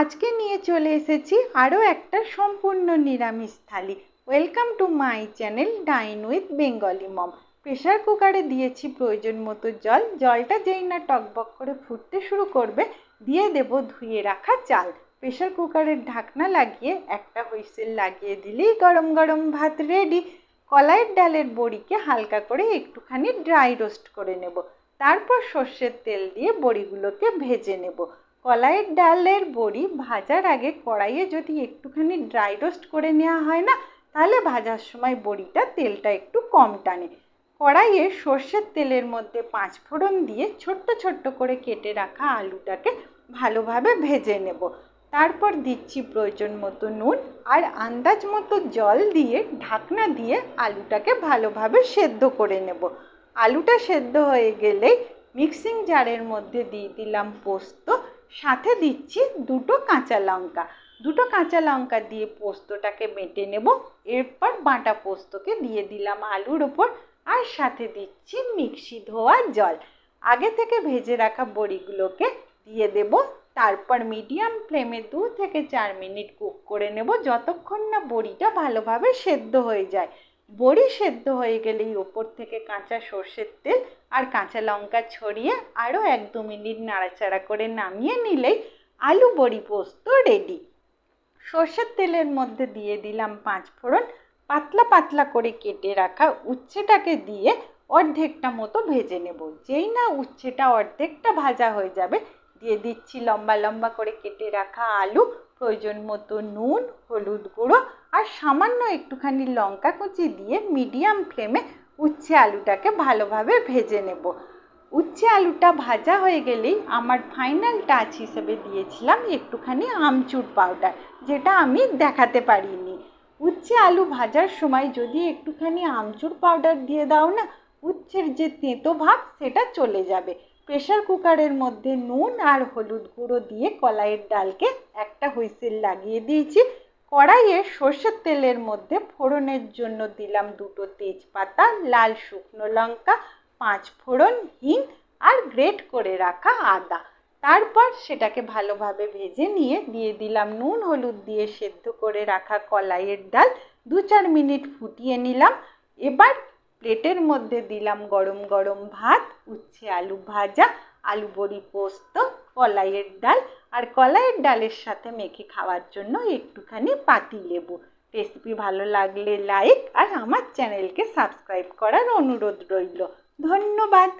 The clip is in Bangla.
আজকে নিয়ে চলে এসেছি আরও একটা সম্পূর্ণ নিরামিষ thali. Welcome to my channel dine with Bengali mom pressure কুকারে দিয়েছি প্রয়োজন মতো জল। জলটা যেই না টকবক করে ফুটতে শুরু করবে, দিয়ে দেব ধুয়ে রাখা চাল। প্রেশার কুকারের ঢাকনা লাগিয়ে একটা হুইসেল লাগিয়ে দিলেই গরম গরম ভাত রেডি কলাইয়ের ডালের বড়িকে হালকা করে একটুখানি ড্রাই রোস্ট করে নেব। তারপর সর্ষের তেল দিয়ে বড়িগুলোকে ভেজে নেব। কলাইয়ের ডালের বড়ি ভাজার আগে কড়াইয়ে যদি একটুখানি ড্রাই রোস্ট করে নেওয়া হয় না, তাহলে ভাজার সময় বড়িটা তেলটা একটু কম টানে। কড়াইয়ে সর্ষের তেলের মধ্যে পাঁচ ফোড়ন দিয়ে ছোট্ট ছোট্ট করে কেটে রাখা আলুটাকে ভালোভাবে ভেজে নেব। তারপর দিচ্ছি প্রয়োজন মতো নুন আর আন্দাজ মতো জল দিয়ে ঢাকনা দিয়ে আলুটাকে ভালোভাবে সেদ্ধ করে নেব। আলুটা সেদ্ধ হয়ে গেলেই মিক্সিং জারের মধ্যে দিয়ে দিলাম পোস্ত। সাথে দিচ্ছি দুটো কাঁচা লঙ্কা। দুটো কাঁচা লঙ্কা দিয়ে পোস্তটাকে বেটে নেব। এরপর বাটা পোস্তকে দিয়ে দিলাম আলুর ওপর আর সাথে দিচ্ছি মিক্সি ধোয়া জল। আগে থেকে ভেজে রাখা বড়িগুলোকে দিয়ে দেব। তারপর মিডিয়াম ফ্লেমে দু থেকে চার মিনিট কুক করে নেব। যতক্ষণ না বড়িটা ভালোভাবে সেদ্ধ হয়ে যায়। বড়ি সেদ্ধ হয়ে গেলেই ওপর থেকে কাঁচা সর্ষের তেল আর কাঁচা লঙ্কা ছড়িয়ে আরও এক দু মিনিট নাড়াচাড়া করে নামিয়ে নিলেই আলু বড়ি পোস্ত রেডি সর্ষের তেলের মধ্যে দিয়ে দিলাম পাঁচ ফোড়ন। পাতলা পাতলা করে কেটে রাখা উচ্ছেটাকে দিয়ে অর্ধেকটা মতো ভেজে নেব। যেই না উচ্ছেটা অর্ধেকটা ভাজা হয়ে যাবে, দিয়ে দিচ্ছি লম্বা লম্বা করে কেটে রাখা আলু, প্রয়োজন মতো নুন, হলুদ গুঁড়ো আর সামান্য একটুখানি লঙ্কা কুচি দিয়ে মিডিয়াম ফ্লেমে উচ্ছে আলুটাকে ভালোভাবে ভেজে নেব। উচ্ছে আলুটা ভাজা হয়ে গেলেই আমার ফাইনাল টাচ হিসেবে দিয়েছিলাম একটুখানি আমচুর পাউডার যেটা আমি দেখাতে পারিনি। উচ্ছে আলু ভাজার সময় যদি একটুখানি আমচুর পাউডার দিয়ে দাও না, উচ্ছের যে তেঁতো ভাব সেটা চলে যাবে। প্রেশার কুকারের মধ্যে নুন আর হলুদ গুঁড়ো দিয়ে কলাইয়ের ডালকে একটা হুইসেল লাগিয়ে দিয়েছি। কড়াইয়ে সর্ষের তেলের মধ্যে ফোড়নের জন্য দিলাম দুটো তেজপাতা, লাল শুকনো লঙ্কা, পাঁচ ফোড়ন, হিং আর গ্রেট করে রাখা আদা। তারপর সেটাকে ভালোভাবে ভেজে নিয়ে দিয়ে দিলাম নুন, হলুদ দিয়ে সেদ্ধ করে রাখা কলাইয়ের ডাল। দু চার মিনিট ফুটিয়ে নিলাম। এবার প্লেটের মধ্যে দিলাম গরম গরম ভাত, উচ্ছে আলু ভাজা আলু বড়ি, পোস্ত কলাইয়ের ডাল। আর কলাইয়ের ডালের সাথে মেখে খাওয়ার জন্য একটুখানি পাতি লেবু। রেসিপি ভালো লাগলে লাইক আর আমার চ্যানেলকে সাবস্ক্রাইব করার অনুরোধ রইল। ধন্যবাদ।